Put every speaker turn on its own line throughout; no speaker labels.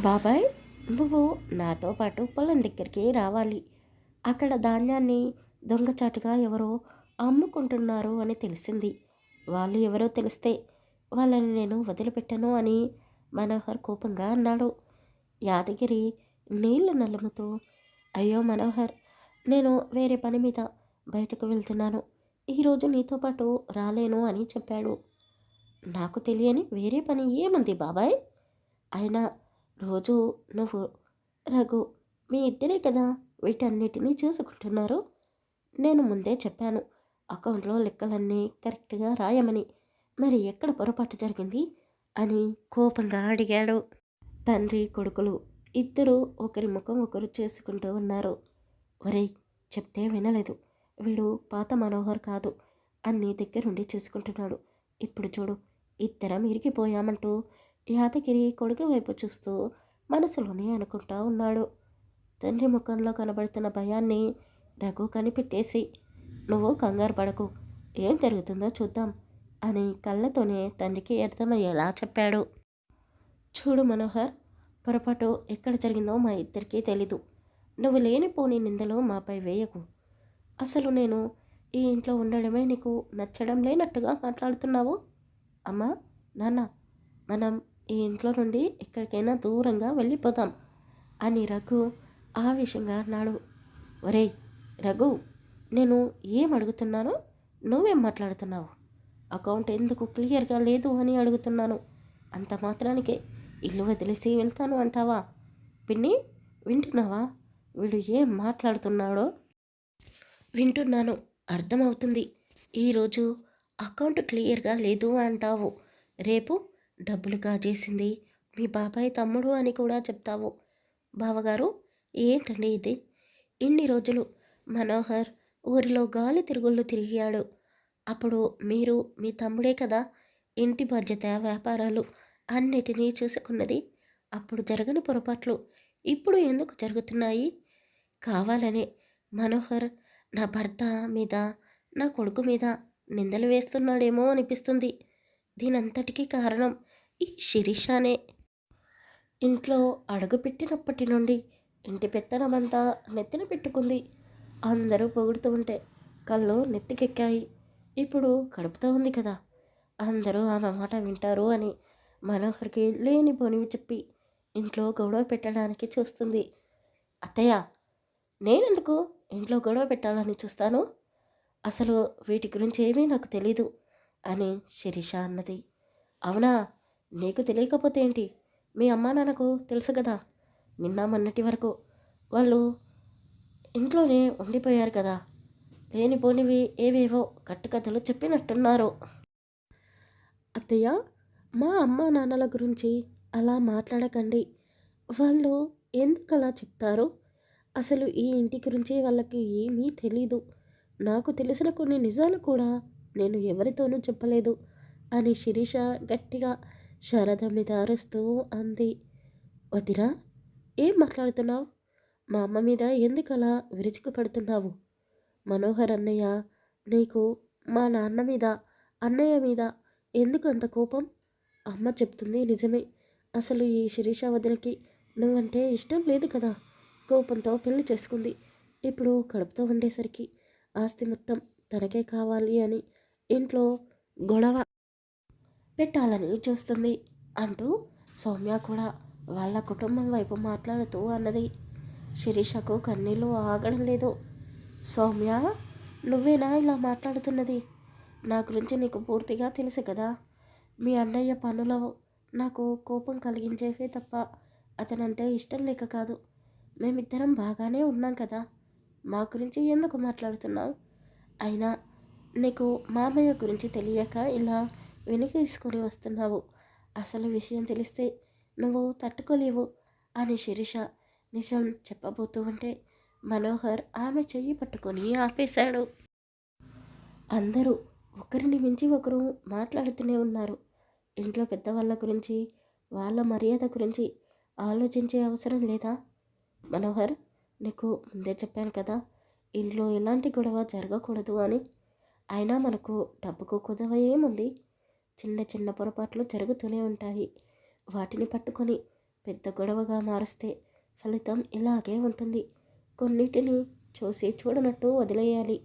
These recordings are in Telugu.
బాబాయ్ నువ్వు నాతో పాటు పొలం దగ్గరికి రావాలి. అక్కడ ధాన్యాన్ని దొంగచాటుగా ఎవరో అమ్ముకుంటున్నారు అని తెలిసింది. వాళ్ళు ఎవరో తెలిస్తే వాళ్ళని నేను వదిలిపెట్టను అని మనోహర్ కోపంగా అన్నాడు. యాదగిరి నీళ్ళు నలుముతూ అయ్యో మనోహర్ నేను వేరే పని మీద బయటకు వెళ్తున్నాను. ఈరోజు నీతో పాటు రాలేను అని చెప్పాడు. నాకు తెలియని వేరే పని ఏముంది బాబాయ్? అయినా రోజు నువ్వు రఘు మీ ఇద్దరే కదా వీటన్నిటినీ చూసుకుంటున్నారు? నేను ముందే చెప్పాను. అకౌంట్లో లెక్కలన్నీ కరెక్ట్గా రాయమని. మరి ఎక్కడ పొరపాటు జరిగింది? అని కోపంగా అడిగాడు. తండ్రి కొడుకులు ఇద్దరు ఒకరి ముఖం ఒకరు చేసుకుంటూ ఉన్నారు. ఒరేయ్ చెప్తే వినలేదు. వీడు పాత మనోహర్ కాదు. అన్ని దగ్గరుండి చూసుకుంటున్నాడు. ఇప్పుడు చూడు ఇద్దరం ఇరిగిపోయామంటూ యాదగిరి కొడుకు వైపు చూస్తూ మనసులోనే అనుకుంటా ఉన్నాడు. తండ్రి ముఖంలో కనబడుతున్న భయాన్ని రఘు కనిపెట్టేసి నువ్వు కంగారు పడకు. ఏం జరుగుతుందో చూద్దాం అని కళ్ళతోనే తండ్రికి అర్థమయ్యేలా చెప్పాడు. చూడు మనోహర్ పొరపాటు ఎక్కడ జరిగిందో మా ఇద్దరికీ తెలీదు. నువ్వు లేనిపోని నిందలు మాపై వేయకు. అసలు నేను ఈ ఇంట్లో ఉండడమే నీకు నచ్చడం లేనట్టుగా మాట్లాడుతున్నావు? అమ్మా నాన్న మనం ఈ ఇంట్లో నుండి ఎక్కడికైనా దూరంగా వెళ్ళిపోతాం అని రఘు ఆవేశంగా అన్నాడు. ఒరేయ్ రఘు నేను ఏం అడుగుతున్నానో నువ్వేం మాట్లాడుతున్నావు? అకౌంట్ ఎందుకు క్లియర్గా లేదు అని అడుగుతున్నాను. అంత మాత్రానికే ఇల్లు వదిలేసి వెళ్తాను అంటావా? పిన్ని వింటున్నావా? వీడు ఏం మాట్లాడుతున్నాడో? వింటున్నాను. అర్థమవుతుంది. ఈరోజు అకౌంట్ క్లియర్గా లేదు అంటావు. రేపు డబ్బులు కాజేసింది మీ బాబాయ్ తమ్ముడు అని కూడా చెప్తావు. బావగారు ఏంటండి ఇది? ఇన్ని రోజులు మనోహర్ ఊరిలో గాలి తిరుగుళ్ళు తిరిగాడు. అప్పుడు మీరు మీ తమ్ముడే కదా? ఇంటి బాధ్యత వ్యాపారాలు అన్నిటినీ చూసుకున్నది. అప్పుడు జరగని పొరపాట్లు ఇప్పుడు ఎందుకు జరుగుతున్నాయి? కావాలనే మనోహర్ నా భర్త మీద నా కొడుకు మీద నిందలు వేస్తున్నాడేమో అనిపిస్తుంది. దీనంతటికీ కారణం ఈ శిరీషానే. ఇంట్లో అడుగుపెట్టినప్పటి నుండి ఇంటి పెత్తనమంతా నెత్తిన పెట్టుకుంది. అందరూ పొగుడుతూ ఉంటే కళ్ళు నెత్తికెక్కాయి. ఇప్పుడు కడుపుతో ఉంది కదా. అందరూ ఆమె మాట వింటారు అని మనోహర్కి లేని పోనివి చెప్పి ఇంట్లో గొడవ పెట్టడానికి చూస్తుంది. అత్తయ్య నేనెందుకు ఇంట్లో గొడవ పెట్టాలని చూస్తాను? అసలు వీటి గురించి ఏమీ నాకు తెలీదు. అని శిరీష అన్నది. అవునా? నీకు తెలియకపోతే ఏంటి? మీ అమ్మా నాన్నకు తెలుసు కదా. నిన్న మొన్నటి వరకు వాళ్ళు ఇంట్లోనే ఉండిపోయారు కదా. లేనిపోనివి ఏవేవో కట్టుకథలు చెప్పినట్టున్నారు. అత్తయ్య మా అమ్మ నాన్నల గురించి అలా మాట్లాడకండి. వాళ్ళు ఎందుకు అలా చెప్తారు? అసలు ఈ ఇంటి గురించి వాళ్ళకి ఏమీ తెలీదు. నాకు తెలిసిన కొన్ని నిజాలు కూడా నేను ఎవరితోనూ చెప్పలేదు అని శిరీష గట్టిగా శారద మీద అరుస్తూ అంది. వదిరా ఏం మాట్లాడుతున్నావు? మా అమ్మ మీద ఎందుకు అలా విరుచుకు పడుతున్నావు మనోహర్ అన్నయ్య నీకు మా నాన్న మీద అన్నయ్య మీద ఎందుకు అంత కోపం? అమ్మ చెప్తుంది నిజమే. అసలు ఈ శిరీష వదినకి నువ్వంటే ఇష్టం లేదు కదా? కోపంతో పెళ్ళి చేసుకుంది. ఇప్పుడు కడుపుతో ఉండేసరికి ఆస్తి మొత్తం తనకే కావాలి అని ఇంట్లో గొడవ పెట్టాలని చూస్తుంది అంటూ సౌమ్య కూడా వాళ్ళ కుటుంబం వైపు మాట్లాడుతూ అన్నది. శిరీషకు కన్నీళ్ళు ఆగడం లేదు. సౌమ్య నువ్వేనా ఇలా మాట్లాడుతున్నది? నా గురించి నీకు పూర్తిగా తెలుసు కదా. మీ అన్నయ్య పనులు నాకు కోపం కలిగించేవే తప్ప అతనంటే ఇష్టం లేక కాదు. మేమిద్దరం బాగానే ఉన్నాం కదా. మా గురించి ఎందుకు మాట్లాడుతున్నావు? అయినా నీకు మామయ్య గురించి తెలియక ఇలా వెనుకేసుకొని వస్తున్నావు. అసలు విషయం తెలిస్తే నువ్వు తట్టుకోలేవు అని శిరీష నిజం చెప్పబోతూ ఉంటే మనోహర్ ఆమె చెయ్యి పట్టుకొని ఆపేశాడు. అందరూ ఒకరిని మించి ఒకరు మాట్లాడుతూనే ఉన్నారు. ఇంట్లో పెద్దవాళ్ళ గురించి వాళ్ళ మర్యాద గురించి ఆలోచించే అవసరం లేదా? మనోహర్ నీకు ముందే చెప్పాను కదా ఇంట్లో ఎలాంటి గొడవ జరగకూడదు అని అయినా మనకు డబ్బుకు కుదవ ఏముంది? చిన్న చిన్న పొరపాట్లు జరుగుతూనే ఉంటాయి. వాటిని పట్టుకొని పెద్ద గొడవగా మారుస్తే ఫలితం ఇలాగే ఉంటుంది. కొన్నిటిని చూసి చూడనట్టు వదిలేయాలి.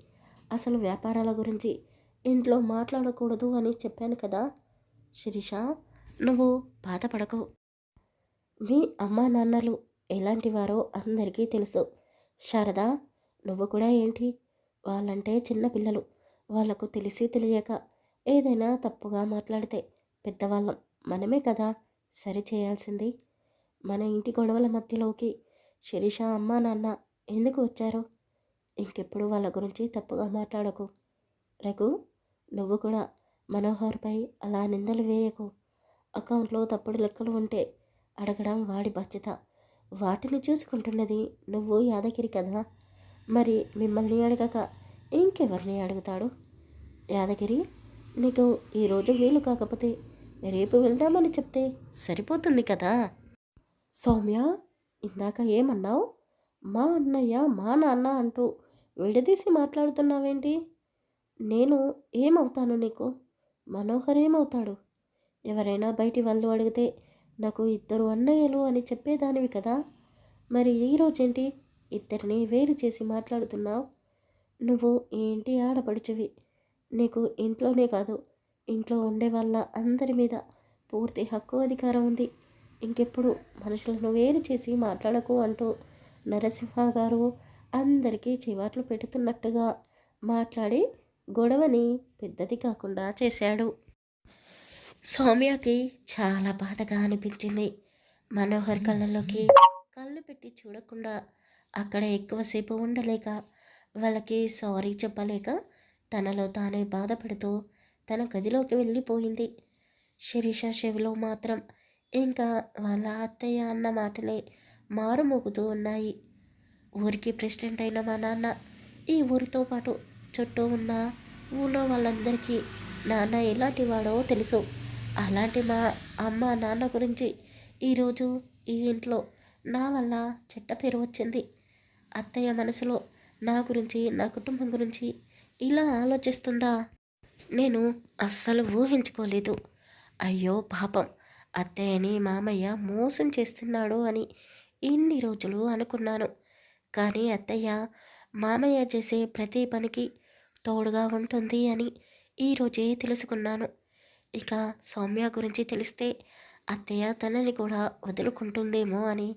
అసలు వ్యాపారాల గురించి ఇంట్లో మాట్లాడకూడదు అని చెప్పాను కదా? శిరీష నువ్వు బాధపడకు. మీ అమ్మా నాన్నలు ఎలాంటి వారో అందరికీ తెలుసు. శారదా నువ్వు కూడా ఏంటి? వాళ్ళంటే చిన్న వాళ్ళకు వాళ్ళకు తెలిసి తెలియక ఏదైనా తప్పుగా మాట్లాడితే పెద్దవాళ్ళం. మనమే కదా సరి చేయాల్సింది. మన ఇంటి గొడవల మధ్యలోకి శిరీష అమ్మా నాన్న ఎందుకు వచ్చారు? ఇంకెప్పుడు వాళ్ళ గురించి తప్పుగా మాట్లాడకు. రఘు నువ్వు కూడా మనోహర్పై అలా నిందలు వేయకు. అకౌంట్లో తప్పుడు లెక్కలు ఉంటే అడగడం వాడి బాధ్యత. వాటిని చూసుకుంటున్నది నువ్వు యాదగిరి కదా? మరి మిమ్మల్ని అడగక ఇంకెవరిని అడుగుతాడు? యాదగిరి నీకు ఈరోజు వీలు కాకపోతే రేపు వెళ్దామని చెప్తే సరిపోతుంది కదా? సౌమ్య ఇందాక ఏమన్నావు? మా అన్నయ్య మా నాన్న అంటూ విడదీసి మాట్లాడుతున్నావేంటి? నేను ఏమవుతాను నీకు? మనోహర్ ఏమవుతాడు? ఎవరైనా బయటి వాళ్ళు అడిగితే నాకు ఇద్దరు అన్నయ్యలు అని చెప్పేదానివి కదా. మరి ఈరోజేంటి ఇద్దరిని వేరు చేసి మాట్లాడుతున్నావు? నువ్వు ఏంటి ఆడపడుచువి. నీకు ఇంట్లోనే కాదు. ఇంట్లో ఉండే వాళ్ళ అందరి మీద పూర్తి హక్కు అధికారం ఉంది. ఇంకెప్పుడు మనుషులను వేరు చేసి మాట్లాడకు అంటూ నరసింహ గారు అందరికీ చివాట్లు పెడుతున్నట్టుగా మాట్లాడి గొడవని పెద్దది కాకుండా చేశాడు. సౌమ్యకి చాలా బాధగా అనిపించింది. మనోహర్ కళ్ళలోకి కళ్ళు పెట్టి చూడకుండా అక్కడ ఎక్కువసేపు ఉండలేక వాళ్ళకి సారీ చెప్పలేక తనలో తానే బాధపడుతూ తన గదిలోకి వెళ్ళిపోయింది. శిరీష చెవిలో మాత్రం ఇంకా వాళ్ళ అత్తయ్య అన్న మాటలే మారుమోగుతూ ఉన్నాయి. ఊరికి ప్రెసిడెంట్ అయిన మా నాన్న ఈ ఊరితో పాటు చుట్టూ ఉన్న ఊళ్ళో వాళ్ళందరికీ నాన్న ఎలాంటి వాడో తెలుసు. అలాంటి మా అమ్మ నాన్న గురించి ఈరోజు ఈ ఇంట్లో నా వల్ల చెట్ట పేరు వచ్చింది. అత్తయ్య మనసులో నా గురించి నా కుటుంబం గురించి ఇలా ఆలోచిస్తుందా? నేను అస్సలు ఊహించుకోలేదు. అయ్యో పాపం అత్తయ్యని మామయ్య మోసం చేస్తున్నాడు అని ఇన్ని రోజులు అనుకున్నాను. కానీ అత్తయ్య మామయ్య చేసే ప్రతి పనికి తోడుగా ఉంటుంది అని ఈరోజే తెలుసుకున్నాను. ఇక సౌమ్య గురించి తెలిస్తే అత్తయ్య తనని కూడా వదులుకుంటుందేమో అని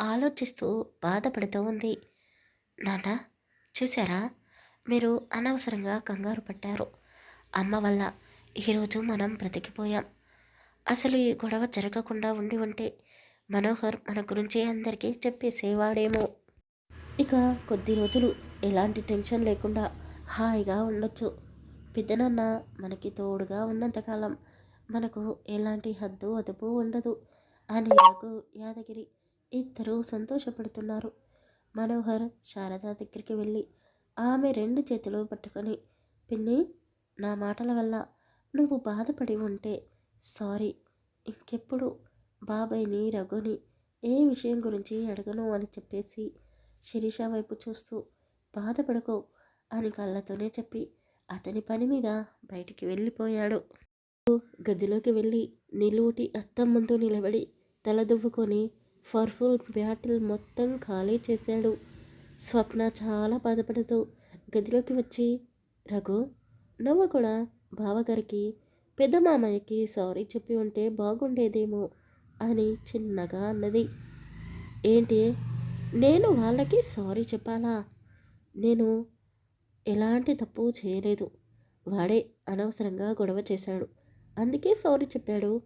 ఆలోచిస్తూ బాధపడుతూ ఉంది. నాన్న చూసారా మీరు అనవసరంగా కంగారు పట్టారు అమ్మ వల్ల ఈరోజు మనం బ్రతికిపోయాం. అసలు ఈ గొడవ జరగకుండా ఉండి ఉంటే మనోహర్ మన గురించి అందరికీ చెప్పేసేవాడేమో. ఇక కొద్ది రోజులు ఎలాంటి టెన్షన్ లేకుండా హాయిగా ఉండొచ్చు. పెద్దనాన్న మనకి తోడుగా ఉన్నంతకాలం మనకు ఎలాంటి హద్దు అదుపు ఉండదు అని నాకు యాదగిరి ఇద్దరూ సంతోషపడుతున్నారు. మనోహర్ శారదా దగ్గరికి వెళ్ళి ఆమె రెండు చేతులు పట్టుకొని పిన్ని నా మాటల వల్ల నువ్వు బాధపడి ఉంటే సారీ. ఇంకెప్పుడు బాబాయ్ని రఘుని ఏ విషయం గురించి అడగను అని చెప్పేసి శిరీష వైపు చూస్తూ బాధపడకో అని కళ్ళతోనే చెప్పి అతని పని మీద బయటికి వెళ్ళిపోయాడు. గదిలోకి వెళ్ళి నిలువుటి అత్తం ముందు నిలబడి తల దువ్వుకొని ఫర్ఫుల్ బ్యాటిల్ మొత్తం ఖాళీ చేశాడు. స్వప్న చాలా బాధపడుతూ గదిలోకి వచ్చి రఘు నువ్వు కూడా బావగారికి పెద్ద మామయ్యకి సారీ చెప్పి ఉంటే బాగుండేదేమో అని చిన్నగా అన్నది. ఏంటి? నేను వాళ్ళకి సారీ చెప్పాలా? నేను ఎలాంటి తప్పు చేయలేదు. వాడే అనవసరంగా గొడవ చేశాడు. అందుకే సారీ చెప్పాడు.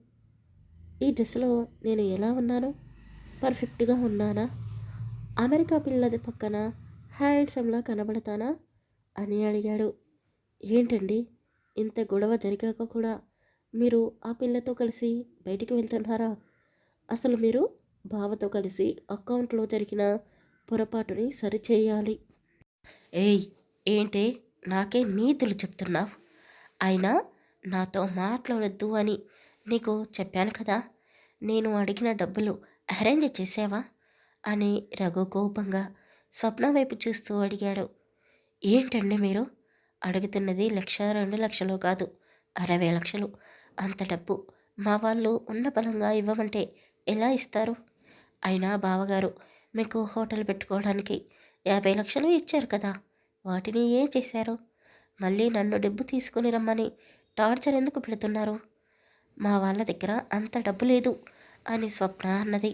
ఈ డ్రెస్లో నేను ఎలా ఉన్నాను? పర్ఫెక్ట్గా ఉన్నానా? అమెరికా పిల్లది పక్కన హ్యాండ్సమ్లా కనబడతానా? అని అడిగాడు. ఏంటండి? ఇంత గొడవ జరిగాక కూడా మీరు ఆ పిల్లతో కలిసి బయటికి వెళ్తున్నారా? అసలు మీరు బావతో కలిసి అకౌంట్లో జరిగిన పొరపాటుని సరిచేయాలి. ఏయ్ ఏంటి? నాకే నీతులు చెప్తున్నావు. అయినా నాతో మాట్లాడొద్దు అని నీకు చెప్పాను కదా. నేను అడిగిన డబ్బులు అరేంజ్ చేసావా? అని రఘు కోపంగా స్వప్న వైపు చూస్తూ అడిగాడు. ఏంటండి మీరు? అడుగుతున్నది లక్ష రెండు లక్షలు కాదు అరవై లక్షలు. అంత డబ్బు మా వాళ్ళు ఉన్న బలంగా ఇవ్వమంటే ఎలా ఇస్తారు? అయినా బావగారు మీకు హోటల్ పెట్టుకోవడానికి యాభై లక్షలు ఇచ్చారు కదా వాటిని ఏం చేశారు? మళ్ళీ నన్ను డబ్బు తీసుకుని రమ్మని టార్చర్ ఎందుకు పెడుతున్నారు? మా వాళ్ళ దగ్గర అంత డబ్బు లేదు అని స్వప్న అన్నది.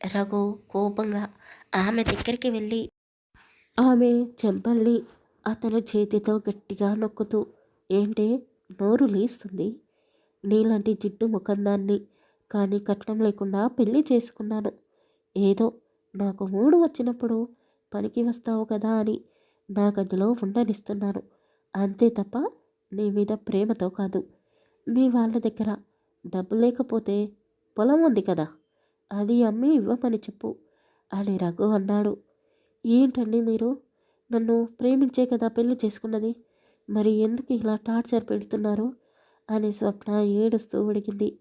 రఘు కోపంగా ఆమె దగ్గరికి వెళ్ళి ఆమె చెంపల్ని అతను చేతితో గట్టిగా నొక్కుతూ ఏంటే నోరు లేస్తుంది. నీలాంటి జిడ్డు ముఖందాన్ని కానీ కట్నం లేకుండా పెళ్ళి చేసుకున్నాను. ఏదో నాకు మూడు వచ్చినప్పుడు పనికి వస్తావు కదా అని నా గదిలో ఉండనిస్తున్నాను. అంతే తప్ప నీ మీద ప్రేమతో కాదు. మీ వాళ్ళ దగ్గర డబ్బు లేకపోతే పొలం ఉంది కదా అది అమ్మి ఇవ్వమని చెప్పు అని రఘు అన్నాడు. ఏంటండి మీరు? నన్ను ప్రేమించే కదా పెళ్ళి చేసుకున్నది. మరి ఎందుకు ఇలా టార్చర్ పెడుతున్నారు? అని స్వప్న ఏడుస్తూ ఉడిగింది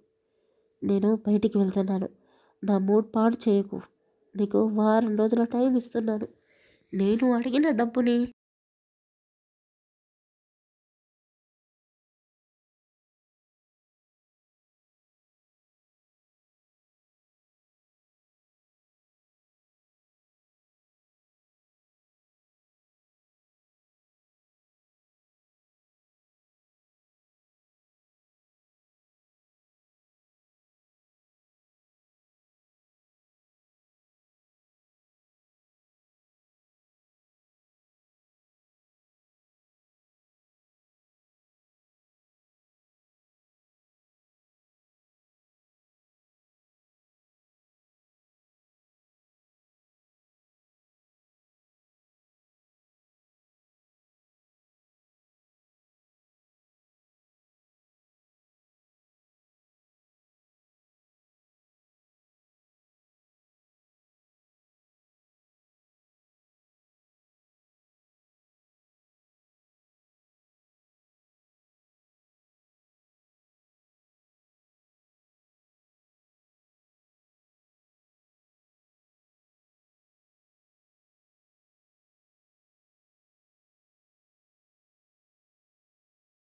నేను బయటికి వెళ్తున్నాను. నా మూడ్ పాడు చేయకు. నీకు వారం రోజుల టైం ఇస్తున్నాను. నేను అడిగిన డబ్బుని